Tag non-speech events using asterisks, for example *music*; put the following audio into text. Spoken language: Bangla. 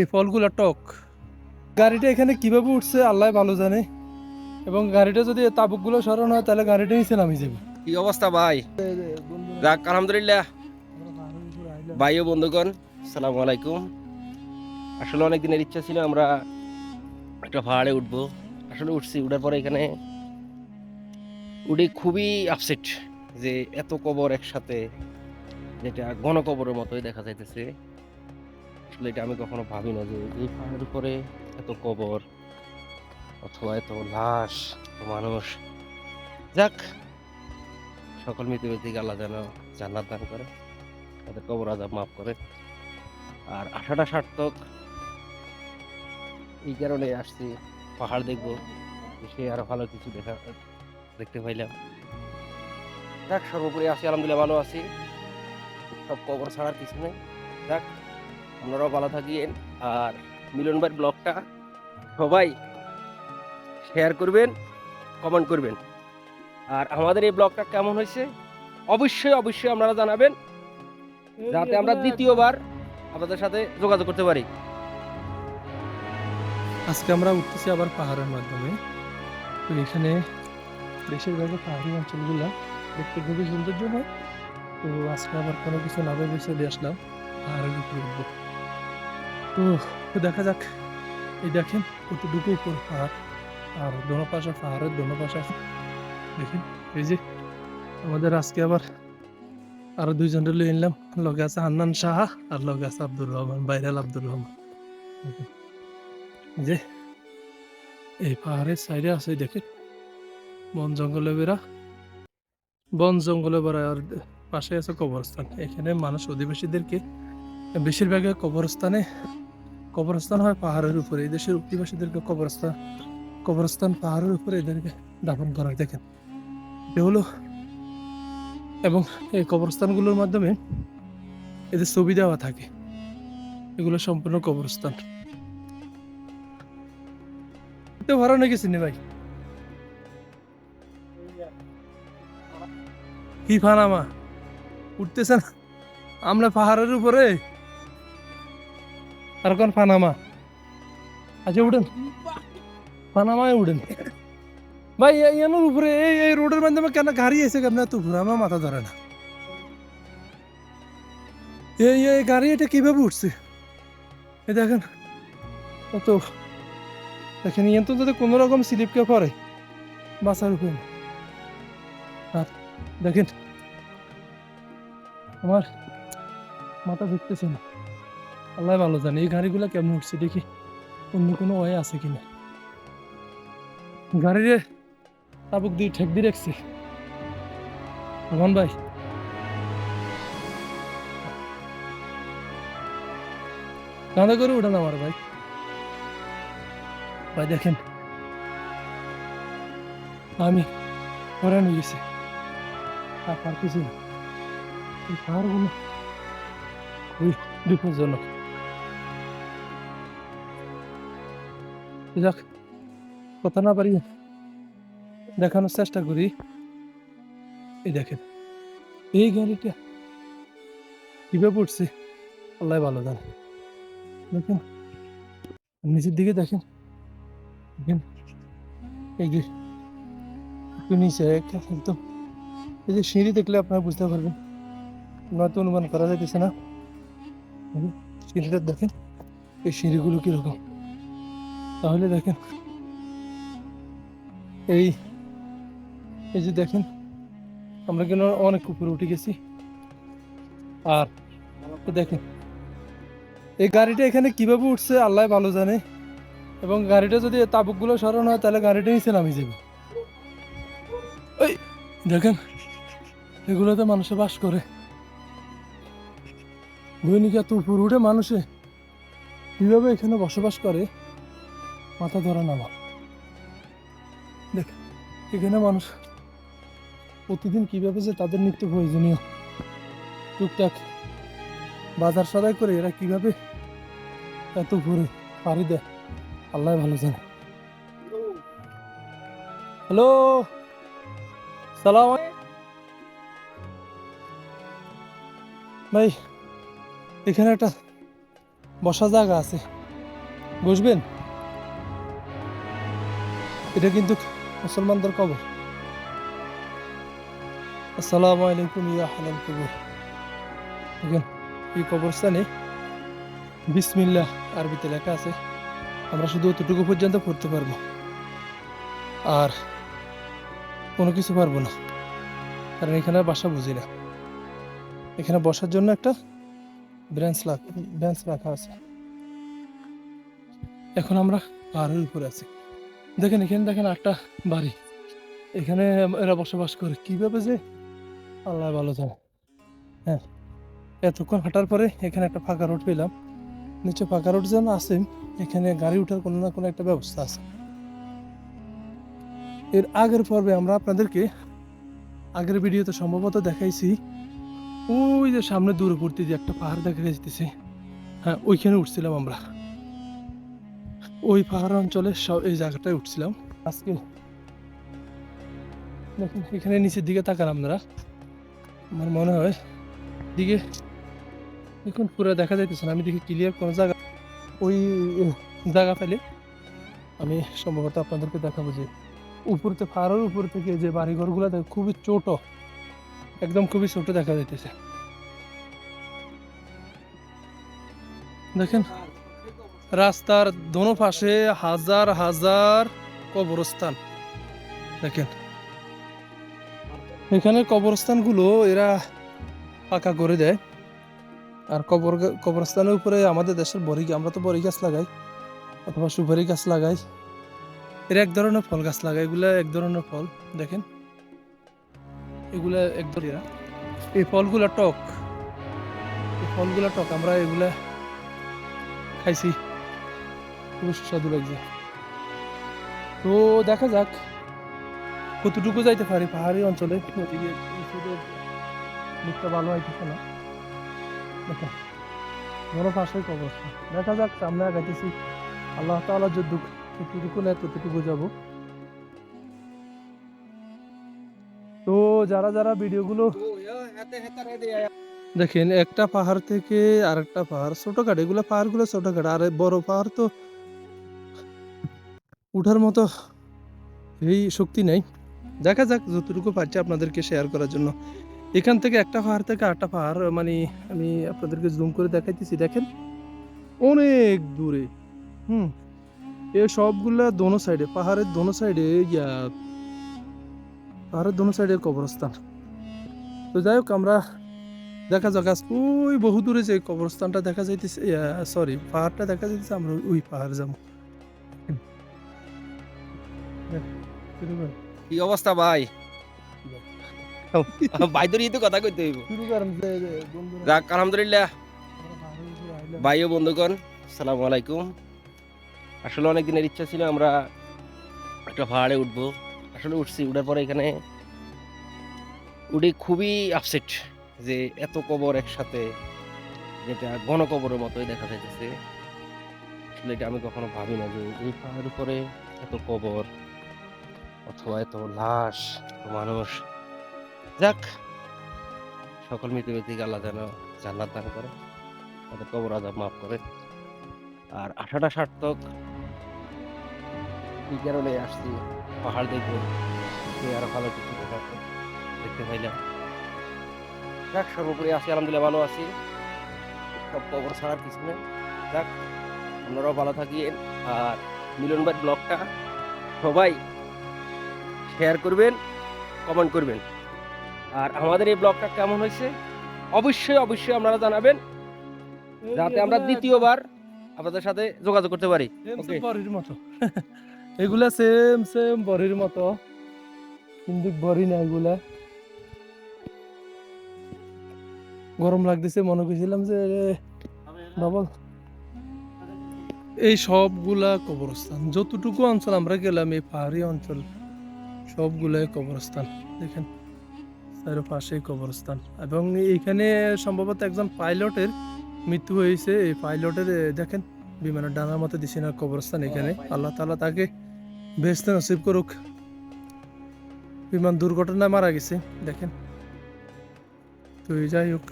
এই ফলগুলো টক। গাড়িটা এখানে কীভাবে উঠছে, আল্লাহ ভালো জানে। এবং গাড়িটা যদি তাবুকগুলো সরানো হয়, তাহলে গাড়িটা নিচে নামিয়ে যাবে কি অবস্থা ভাই? যাক আলহামদুলিল্লাহ। ভাই ও বন্ধুগণ সালামু আলাইকুম। আসলে অনেক দিনের ইচ্ছা ছিল আমরা একটা পাহাড়ে উঠবো। আসলে উঠছি, উঠার পরে এখানে উঠে খুবই আপসেট যে এত কবর একসাথে, যেটা ঘন কবরের মতোই দেখা যাইতেছে। আসলে এটা আমি কখনো ভাবি না যে এই পাহাড়ের উপরে এত কবর অথবা এত লাশ মানুষ। যাক, সকল মৃত্যুব্যক্তিকে আল্লাহ যেন জান্নাত দান করে, তাদের কবর আজাব মাফ করে। আর আশাটা সার্থক। এই কারণে আসছি, পাহাড় দেখব সে আরও ভালো কিছু দেখা, দেখতে পাইলাম। যাক, সর্বোপরি আছি, আলহামদুলিল্লাহ, ভালো আছি। সব কবর ছাড়ার কিছু নেই। যাক আপনারাও ভালো থাকিয়েন আর মিলন ভাইয়ের ব্লগটা সবাই শেয়ার করবেন কমেন্ট করবেন। আর আমাদের এই ব্লগটা কেমন হয়েছে? অবশ্যই অবশ্যই আপনারা জানাবেন। যাতে আমরা দ্বিতীয়বার আপনাদের সাথে যোগাযোগ করতে পারি। আজকে আমরা উঠতেছি আবার পাহাড়ের মাধ্যমে। তো এখানে বেশিরভাগ পাহাড়ি অঞ্চলগুলো দেখতে খুবই সৌন্দর্য হয় তো আজকে আবার কোনো কিছু না ভেবে চলে আসলাম পাহাড়ের উপরে উঠবো। তো দেখা যাক। এই দেখেন, কতটুকু উপর পাহাড়। আর দোনো পাশে পাহাড়ের দোনো পাশে দেখেন, এই যে আমাদের আজকে আবার আরও দুইজন লয়ে নিলাম। লগে আছে হান্নান সাহা আর লগে আছে আব্দুর রহমান বাইরাল আব্দুর রহমান। যে এই পাহাড়ের সাইডে আছে দেখেন। বন জঙ্গলে বেড়া। বন জঙ্গলে বেড়া, আর পাশে আছে কবরস্থান। এখানে মানুষ অধিবাসীদেরকে বেশিরভাগই কবরস্থানে কবরস্থান হয় পাহাড়ের উপরে। এই দেশের অধিবাসীদেরকে কবরস্থান কবরস্থান পাহাড়ের উপরে এদেরকে দাফন করা হয়। দেখেন হলো এবং এই কবরস্থানগুলোর মাধ্যমে এদের ছবি দেওয়া থাকে। এগুলো সম্পূর্ণ কবরস্থান। তো ভালো নাকি চিনি ভাই? কি ফানামা? উঠতেছে না? আমরা পাহাড়ের উপরে? আর কোন ফানামা আচ্ছা উঠেন। পানামায় উঠেন। ভাই এনার উপরে, এই এই রোডের মাধ্যমে কেন গাড়ি এসে কেন এত ঘুরে আমার মাথা ধরে না। এই এই গাড়ি এটা কীভাবে উঠছে? এই দেখেন, কত। দেখেন ইয়ে তো যদি কোনো রকম স্লিপকে পরে। বাসার উপরে। আর দেখেন, আমার মাথা ঢুকতেছে না। আল্লাহ ভালো জানে, এই গাড়িগুলো কেমন উঠছে দেখি। অন্য কোনো ওয়ে আছে কিনা। গাড়িরে তাবুক দিয়ে ঠেক দিয়ে রাখছে। রহমান ভাই। কাঁদা করে উঠান আমার ভাই। ভাই, দেখেন। আমি হরান হয়ে গেছি। আর পারতেছি না। এই পাহাড়গুলো খুবই বিপজ্জনক। যাক, কথা না পারি দেখানোর চেষ্টা করি। এই দেখেন, এই গাড়িটা কীভাবে পড়ছে আল্লাহ ভালো জানে। দেখেন, নিচের দিকে দেখেন দেখেন, এই যে একটু নিচে একদম। এই যে সিঁড়ি দেখলে আপনারা বুঝতে পারবেন, নয়তো অনুমান করা যাইতেছে না। সিঁড়িটা দেখেন, এই সিঁড়িগুলো কীরকম। তাহলে দেখেন, এই এই যে দেখেন, আমরা কেন অনেক উপরে উঠে গেছি। আর দেখেন, এই গাড়িটা এখানে কীভাবে উঠছে আল্লাহ ভালো জানে। এবং গাড়িটা যদি তাবুকগুলো সরানো হয়, তাহলে গাড়িটা নিচে নামিয়ে যাবে ওই দেখেন, এগুলোতে মানুষে বাস করে। দৈনিক এত উপর উঠে মানুষে কীভাবে এখানে বসবাস করে? মাথা ধরা নামা দেখ, এখানে মানুষ প্রতিদিন কীভাবে যে তাদের নিত্য প্রয়োজনীয় টুকটাক বাজার সদাই করে, এরা কীভাবে এত ঘুরে পাড়ি দেয়, আল্লাহ ভালো জানে। হ্যালো, সালাম ভাই, এখানে একটা বসা জায়গা আছে, বসবেন? এটা কিন্তু মুসলমানদের কবর। আসসালামু আলাইকুম ইয়া হালাল কবর। দেখেন, এই কবরস্থানে বিসমিল্লাহ আরবিতে লেখা আছে, আমরা শুধু অতটুকু পর্যন্ত পড়তে পারব। আর কোনো কিছু পারব না, কারণ এখানে বাসা বুঝি না। এখানে বসার জন্য একটা ব্রেঞ্চ বেঞ্চ রাখা আছে। এখন আমরা পাহাড়ের উপরে আছি। দেখেন, এখানে দেখেন একটা বাড়ি। এখানে এরা বসবাস করে। কীভাবে যে? আল্লাহ ভালো জানে। হ্যাঁ এতক্ষণ হাঁটার পরে এখানে একটা ফাঁকা রোড পেলাম। নিচে ফাঁকা রোড যেন আছে, এখানে গাড়ি ওঠার কোনো না কোনো একটা ব্যবস্থা আছে। এর আগের পর্বে আমরা আপনাদেরকে আগের ভিডিওতে সম্ভবত দেখাইছি, ওই যে সামনে দূরবর্তী যে একটা পাহাড় দেখা যাইতেছে। হ্যাঁ ওইখানে উঠছিলাম আমরা। ওই পাহাড় অঞ্চলে সব এই জায়গাটায় উঠছিলাম। আজকে দেখুন, এখানে নিচের দিকে তাকান আপনারা আমার মনে হয় দিকে দেখুন, পুরো দেখা যাইতেছে না। আমি দেখি ক্লিয়ার কোনো জায়গা ওই জায়গা পেলে আমি সম্ভবত আপনাদেরকে দেখাবো যে উপরতে, পাহাড়ের উপর থেকে যে বাড়িঘরগুলো দেখে খুবই ছোট। একদম খুবই ছোট দেখা যাইতেছে। দেখেন রাস্তার দোনো পাশে হাজার হাজার কবরস্থান। দেখেন। এখানে কবরস্থানগুলো এরা পাকা করে দেয়। আর কবর কবরস্থানের উপরে আমাদের দেশের বড়ি, আমরা তো বড়ি গাছ লাগাই, অথবা সুপারি গাছ লাগাই। এরা এক ধরনের ফল গাছ লাগাই এগুলা এক ধরনের ফল, দেখেন। এগুলা এক ধরনের এই ফলগুলা টক। এই ফলগুলা টক, আমরা এগুলা খাইছি। খুব সুস্বাদু লাগছে তো দেখা যাক, কতটুকু যাইতে পারি পাহাড়ি অঞ্চলে। ওদিকে দিকটা ভালো হইতেছে না। দেখেন বড় পাশে কবর। দেখা যাক, সামনে আগাইতেছি। আল্লাহ তাআলা যদ্দুক যতটুকু নেয় ততটুকু যাব তো যারা যারা ভিডিওগুলো দেখেন, একটা পাহাড় থেকে আরেকটা পাহাড়, ছোটখাটো, এগুলো পাহাড়গুলো ছোটখাটো। আর বড় পাহাড় তো উঠার মতো এই শক্তি নেই। দেখা যাক যতটুকু পারছি আপনাদেরকে শেয়ার করার জন্য। এখান থেকে একটা পাহাড় থেকে আরেকটা পাহাড় মানে আমি আপনাদেরকে জুম করে দেখাইতেছি, দেখেন। অনেক দূরে। হুম, এ সবগুলা দোনো সাইডে পাহাড়ের দোনো সাইডে ইয়া। পাহাড়ের দোনো সাইডে কবরস্থান। তো যাই হোক, আমরা দেখা যাক, আজ ওই বহু দূরে যে কবরস্থানটা দেখা যাইতেছে সরি পাহাড়টা দেখা যাইতেছে, আমরা ওই পাহাড় যাব। কি অবস্থা ভাই? *laughs* ভাই ধরে তো কথা কইতে হইব। যাক আলহামদুলিল্লাহ। ভাই ও বন্ধুগণ আসসালামু আলাইকুম। আসলে অনেক দিনের ইচ্ছা ছিল আমরা একটা পাহাড়ে উঠবো। আসলে উঠছি উঠার পরে এখানে উঠে খুবই আপসেট যে এত কবর একসাথে যেটা ঘন কবরের মতোই দেখা যাইতেছে। আসলে এটা আমি কখনো ভাবি না যে এই পাহাড়ের উপরে এত কবর। অথবা এত লাশ মানুষ। যাক, সকল মৃত্যুব্যক্তিকে আল্লাহ যেন জান্নাত দান করে, তাদের কবর আজাব মাফ করে। আর আঠাটা সার্থক। এই কারণে আসছি? পাহাড় দেখব। দেখে আরও ভালো কিছু দেখতে পাইলাম। যাক, সর্বোপরি আছি, আলহামদুলিল্লাহ, ভালো আছি। সব কবর ছাড়ার কিছু নেই। যাক আপনারাও ভালো থাকিয়েন আর মিলন ভাই ব্লগটা সবাই শেয়ার করবেন কমেন্ট করবেন। আর আমাদের এই ব্লগটা কেমন হয়েছে? অবশ্যই অবশ্যই আপনারা জানাবেন যাতে আমরা দ্বিতীয়বার আপনাদের সাথে যোগাযোগ করতে পারি। বড়ির মতো। *laughs* এগুলা সেম সেম বড়ির মতো। কিন্তু বড়ি না এগুলা। গরম লাগতেছে মনে করছিলাম যে বাবা এই সবগুলা কবরস্থান। যতটুকু অঞ্চল আমরা গেলাম এই পাহাড়ি অঞ্চল সবগুলাই কবরস্থান, দেখেন। চার পাশে কবরস্থান। এবং এইখানে সম্ভবত একজন পাইলটের মৃত্যু হয়েছে। এই পাইলটের দেখেন, বিমানের ডানার মতো দিছে না কবরস্থান এখানে। আল্লাহ তালা তাকে বেহেশতে নসিব করুক। বিমান দুর্ঘটনায় মারা গেছে, দেখেন। তো যাই হোক।